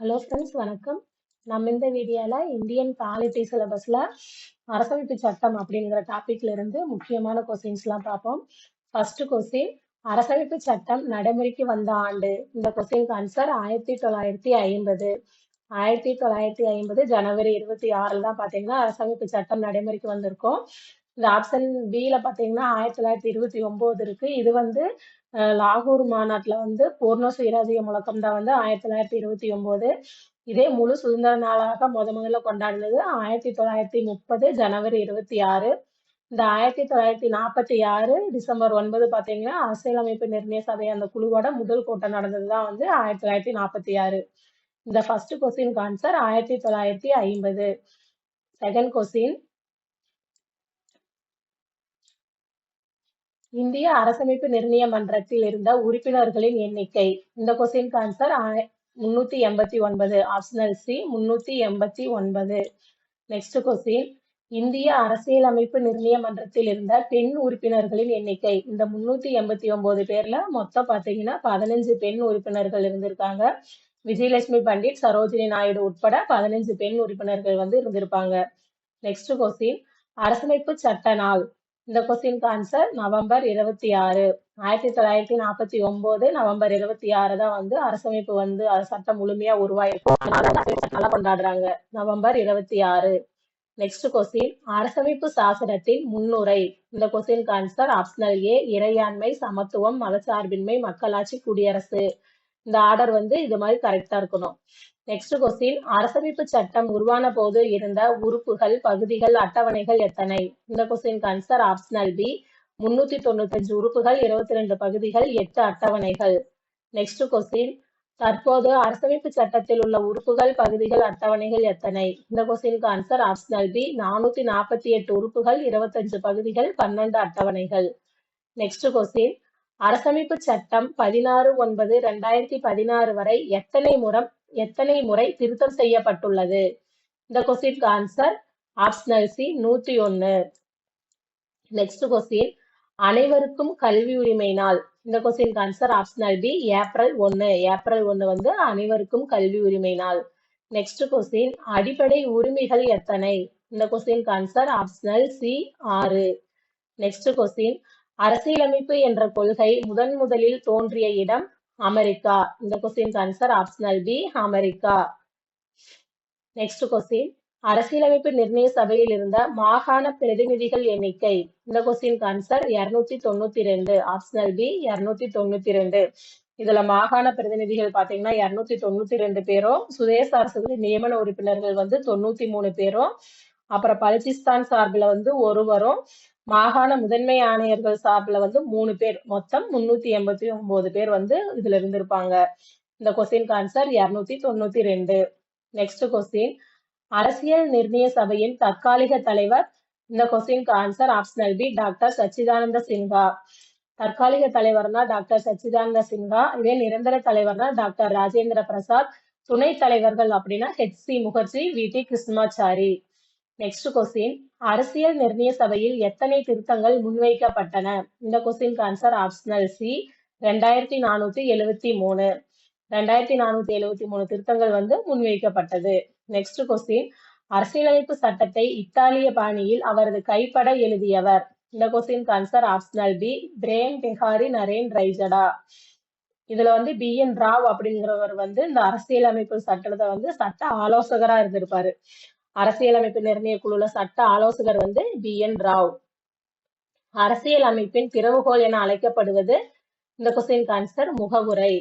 Hello friends வணக்கம். நம்ம இந்த வீடியோவில் இந்தியன் பாலிட்டி சிலபஸில் அரசமைப்பு சட்டம் அப்படிங்கிற டாபிக்ல இருந்து முக்கியமான கொஸ்டின்ஸ்லாம் பார்ப்போம். ஃபர்ஸ்ட் கொஸ்டின் அரசமைப்பு சட்டம் நடைமுறைக்கு வந்த ஆண்டு. இந்த கொஸ்டினுக்கு ஆன்சர் ஆயிரத்தி தொள்ளாயிரத்தி ஐம்பது. ஆயிரத்தி தொள்ளாயிரத்தி ஐம்பது ஜனவரி இருபத்தி ஆறில் தான் பார்த்தீங்கன்னா அரசமைப்பு சட்டம் நடைமுறைக்கு வந்திருக்கும். இந்த ஆப்ஷன் பியில் பார்த்தீங்கன்னா ஆயிரத்தி தொள்ளாயிரத்தி இருபத்தி ஒன்பது இருக்கு. இது வந்து லாகூர் மாநாட்டில் வந்து பூர்ண சுயராஜ்ய முழக்கம் தான் வந்து ஆயிரத்தி தொள்ளாயிரத்தி இருபத்தி ஒன்பது. இதே முழு சுதந்திர நாளாக முத முதல்ல கொண்டாடினது ஆயிரத்தி தொள்ளாயிரத்தி முப்பது ஜனவரி இருபத்தி ஆறு. இந்த ஆயிரத்தி தொள்ளாயிரத்தி நாற்பத்தி ஆறு டிசம்பர் ஒன்பது பார்த்தீங்கன்னா அரசியலமைப்பு நிர்ணய சபை அந்த குழுவோட முதல் கூட்டம் நடந்தது தான் வந்து ஆயிரத்தி தொள்ளாயிரத்தி நாற்பத்தி ஆறு. இந்த ஃபர்ஸ்ட் கொஸ்டின் ஆன்சர் ஆயிரத்தி தொள்ளாயிரத்தி ஐம்பது. செகண்ட் கொஸ்டின் இந்திய அரசமைப்பு நிர்ணய மன்றத்தில் இருந்த உறுப்பினர்களின் எண்ணிக்கை. இந்த கொஸ்டினுக்கு ஆன்சர் முன்னூத்தி எண்பத்தி ஒன்பது. ஆப்ஷனல் சி முன்னூத்தி எண்பத்தி ஒன்பது. நெக்ஸ்ட் கொஸ்டின் இந்திய அரசியலமைப்பு நிர்ணய மன்றத்தில் இருந்த பெண் உறுப்பினர்களின் எண்ணிக்கை. இந்த முன்னூத்தி எண்பத்தி ஒன்பது பேர்ல மொத்தம் பாத்தீங்கன்னா பதினஞ்சு பெண் உறுப்பினர்கள் இருந்திருக்காங்க. விஜயலட்சுமி பண்டிட் சரோஜினி நாயுடு உட்பட பதினஞ்சு பெண் உறுப்பினர்கள் வந்து இருந்திருப்பாங்க. நெக்ஸ்ட் கொஸ்டின் அரசமைப்பு சட்ட நாள். இந்த கொஸ்டினுக்கு ஆன்சர் நவம்பர் இருபத்தி ஆறு ஆயிரத்தி தொள்ளாயிரத்தி நாற்பத்தி ஒன்பது நவம்பர் இருபத்தி ஆறு தான் வந்து அரசமைப்பு வந்து சட்டம் முழுமையா உருவாயிருக்கும் நல்லா கொண்டாடுறாங்க. நவம்பர் இருபத்தி ஆறு நெக்ஸ்ட் கொஸ்டின் அரசமைப்பு சாசனத்தின் முன்னுரை. இந்த கொஸ்டினுக்கு ஆன்சர் ஆப்ஷனல் ஏ இறையாண்மை சமத்துவம் மதச்சார்பின்மை மக்களாட்சி குடியரசு. இந்த ஆர்டர் வந்து இது மாதிரி கரெக்டா இருக்கணும். நெக்ஸ்ட் கொஸ்டின் அரசமைப்பு சட்டம் உருவான போது இருந்த உறுப்புகள் பகுதிகள் அட்டவணைகள் எத்தனை? இந்த கொஸ்டின் ஆன்சர் ஆப்ஷனல் பி முன்னூத்தி தொண்ணூத்தஞ்சு உறுப்புகள் இருபத்தி ரெண்டு பகுதிகள் எட்டு அட்டவணைகள். நெக்ஸ்ட் கொஸ்டின் தற்போது அரசமைப்பு சட்டத்தில் உள்ள உறுப்புகள் பகுதிகள் அட்டவணைகள் எத்தனை? இந்த கொஸ்டினுக்கு ஆன்சர் ஆப்ஷனல் பி நானூத்தி நாற்பத்தி எட்டு உறுப்புகள் இருபத்தஞ்சு பகுதிகள் பன்னெண்டு அட்டவணைகள். நெக்ஸ்ட் கொஸ்டின் அரசமைப்பு சட்டம் பதினாறு ஒன்பது ரெண்டாயிரத்தி பதினாறு வரை எத்தனை முறம் எத்தனை முறை திருத்தம் செய்யப்பட்டுள்ளது? இந்த கொஸ்டினுக்கு ஆன்சர் ஆப்ஷனல் சி நூத்தி ஒன்னு. நெக்ஸ்ட் கொஸ்டின் அனைவருக்கும் கல்வி உரிமை நாள். இந்த question answer optional B April ஒன்னு. ஏப்ரல் ஒன்னு வந்து அனைவருக்கும் கல்வி உரிமை நாள். நெக்ஸ்ட் கொஸ்டின் அடிப்படை உரிமைகள் எத்தனை? இந்த கொஸ்டின் ஆன்சர் ஆப்ஷனல் சி ஆறு. நெக்ஸ்ட் கொஸ்டின் அரசியலமைப்பு என்ற கொள்கை முதன் முதலில் தோன்றிய இடம் அமெரிக்கா. இந்த questions answer optional B America. Next question அரசியலமைப்பு நிர்ணய சபையில் இருந்த மாகாண பிரதிநிதிகள் எண்ணிக்கை. இந்த கொஸ்டின் ஆன்சர் இருநூத்தி தொண்ணூத்தி ரெண்டு ஆப்ஷனல் பி இருநூத்தி தொண்ணூத்தி ரெண்டு இதுல மாகாண பிரதிநிதிகள் பாத்தீங்கன்னா இருநூத்தி தொண்ணூத்தி ரெண்டு பேரும் சுதேச அரசுகளின் நியமன உறுப்பினர்கள் வந்து தொண்ணூத்தி மூணு பேரும் அப்புறம் பலுச்சிஸ்தான் சார்பில் வந்து ஒருவரும் மாகாண முதன்மை ஆணையர்கள் சார்பில் வந்து மூணு பேர். மொத்தம் முன்னூத்தி எண்பத்தி ஒன்பது பேர் வந்து இதுல இருந்திருப்பாங்க. இந்த கொஸ்டின் ஆன்சர் இருநூத்தி தொண்ணூத்தி ரெண்டு. நெக்ஸ்ட் கொஸ்டின் அரசியல் நிர்ணய சபையின் தற்காலிக தலைவர். இந்த question answer optional B doctor Sachchidananda Sinha. தற்காலிக தலைவர்னா டாக்டர் சச்சிதானந்த சின்ஹா. இதே நிரந்தர தலைவர்னா டாக்டர் ராஜேந்திர பிரசாத். துணை தலைவர்கள் அப்படின்னா H C Mukherjee V T Krishnamachari next question அரசியல் நிர்ணய சபையில் எத்தனை திருத்தங்கள் முன்வைக்கப்பட்டன? இந்த கொஸ்டின் ஆன்சர் ஆப்ஷனல் சி ரெண்டாயிரத்தி நானூத்தி எழுவத்தி மூணு. ரெண்டாயிரத்தி நானூத்தி எழுவத்தி மூணு திருத்தங்கள் வந்து முன்வைக்கப்பட்டது. நெக்ஸ்ட் கொஸ்டின் அரசியலமைப்பு சட்டத்தை இத்தாலிய பாணியில் அவரது கைப்பட எழுதியவர். இந்த question answer optional B Prem Behari Narain Raizada இதுல வந்து பி என் ராவ் அப்படிங்கிறவர் வந்து இந்த அரசியலமைப்பு சட்டத்தை வந்து சட்ட ஆலோசகரா இருந்திருப்பாரு. அரசியலமைப்பு நிர்ணய குழுல சட்ட ஆலோசகர் வந்து பி. என். ராவ். அரசியல் அமைப்பின் திறவுகோல் என அழைக்கப்படுவது இந்த கொஸ்டின் ஆன்சர் முகவுரை.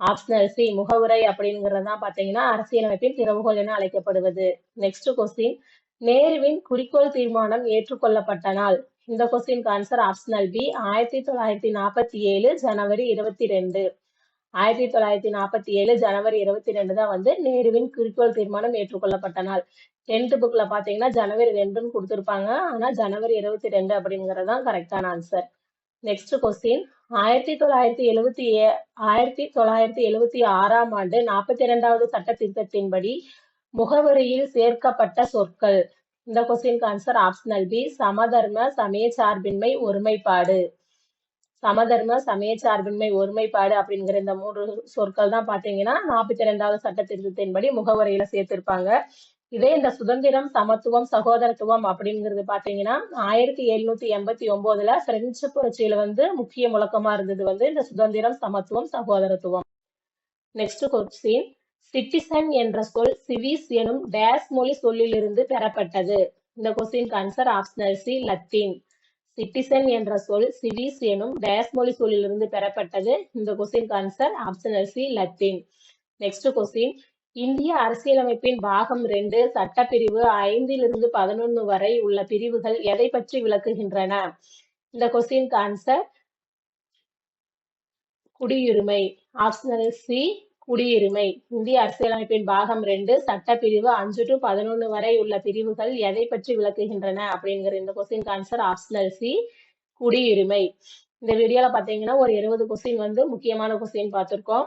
ஆப்ஷனல் சி முகவுரை அப்படிங்கிறது தான் பாத்தீங்கன்னா அரசியலமைப்பின் திறவுகோல் என அழைக்கப்படுவது. நெக்ஸ்ட் கொஸ்டின் நேருவின் குறிக்கோள் தீர்மானம் ஏற்றுக்கொள்ளப்பட்ட நாள் இந்த கொஸ்டின் ஆன்சர் ஆப்ஷனல் பி ஆயிரத்தி தொள்ளாயிரத்தி நாற்பத்தி ஏழு ஜனவரி இருபத்தி ரெண்டு. ஆயிரத்தி தொள்ளாயிரத்தி நாற்பத்தி ஏழு ஜனவரி இருபத்தி ரெண்டு தான் வந்து நேருவின் குறிக்கோள் தீர்மானம் ஏற்றுக்கொள்ளப்பட்ட நாள். டென்த் புக்ல பாத்தீங்கன்னா ஜனவரி ரெண்டுன்னு கொடுத்திருப்பாங்க. ஆனா ஜனவரி இருபத்தி ரெண்டு அப்படிங்கிறது தான் கரெக்டான ஆன்சர் நெக்ஸ்ட் கொஸ்டின் ஆயிரத்தி தொள்ளாயிரத்தி எழுவத்தி ஏ ஆயிரத்தி தொள்ளாயிரத்தி எழுவத்தி ஆறாம் ஆண்டு நாற்பத்தி இரண்டாவது சட்ட திருத்தத்தின்படி முகவரியில் சேர்க்கப்பட்ட சொற்கள். இந்த கொஸ்டின் ஆன்சர் ஆப்ஷனல் பி சமதர்ம சமய சார்பின்மை ஒருமைப்பாடு. சமதர்ம சமய சார்பின்மை ஒருமைப்பாடு அப்படிங்கிற இந்த மூன்று சொற்கள் தான் பாத்தீங்கன்னா நாற்பத்தி ரெண்டாவது சட்ட திருத்தத்தின்படி முகவரியில சேர்த்திருப்பாங்க. இதே இந்த சுதந்திரம் சமத்துவம் சகோதரத்துவம் அப்படிங்கிறது பாத்தீங்கன்னா ஆயிரத்தி எழுநூத்தி எண்பத்தி ஒன்பதுல பிரெஞ்சு புரட்சியில வந்து முக்கிய முழக்கமா இருந்தது வந்து இந்த சுதந்திரம் சமத்துவம் சகோதரத்துவம். நெக்ஸ்ட் கொஸ்டின் சிட்டிசன் என்ற சொல் சிவிஸ் எனும் டேஸ் மொழி சொல்லிலிருந்து பெறப்பட்டது. இந்த question answer optional C Latin citizen என்ற சொல் சிவிஸ் எனும் டயஸ் மொழி சொல்லிலிருந்து பெறப்பட்டது. இந்த question answer optional C Latin next question இந்திய அரசியலமைப்பின் பாகம் ரெண்டு சட்டப்பிரிவு ஐந்திலிருந்து பதினொன்று வரை உள்ள பிரிவுகள் எதை பற்றி விளக்குகின்றன? இந்த கொஸ்டின் ஆன்சர் குடியுரிமை. ஆப்ஷனல் சி குடியுரிமை. இந்திய அரசியலமைப்பின் பாகம் ரெண்டு சட்டப்பிரிவு அஞ்சு டு பதினொன்று வரை உள்ள பிரிவுகள் எதை பற்றி விளக்குகின்றன அப்படிங்கிற இந்த கொஸ்டின் ஆன்சர் ஆப்ஷனல் சி குடியுரிமை. இந்த வீடியோல பாத்தீங்கன்னா ஒரு இருபது கொஸ்டின் வந்து முக்கியமான கொஸ்டின் பார்த்திருக்கோம்.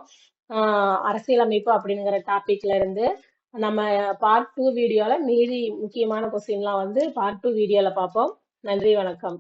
அரசியலமைப்பு அப்படிங்கிற டாபிக்ல இருந்து நம்ம பார்ட் டூ வீடியோல மீதி முக்கியமான கொஸ்டின்லாம் வந்து பார்ட் டூ வீடியோல பார்ப்போம். நன்றி வணக்கம்.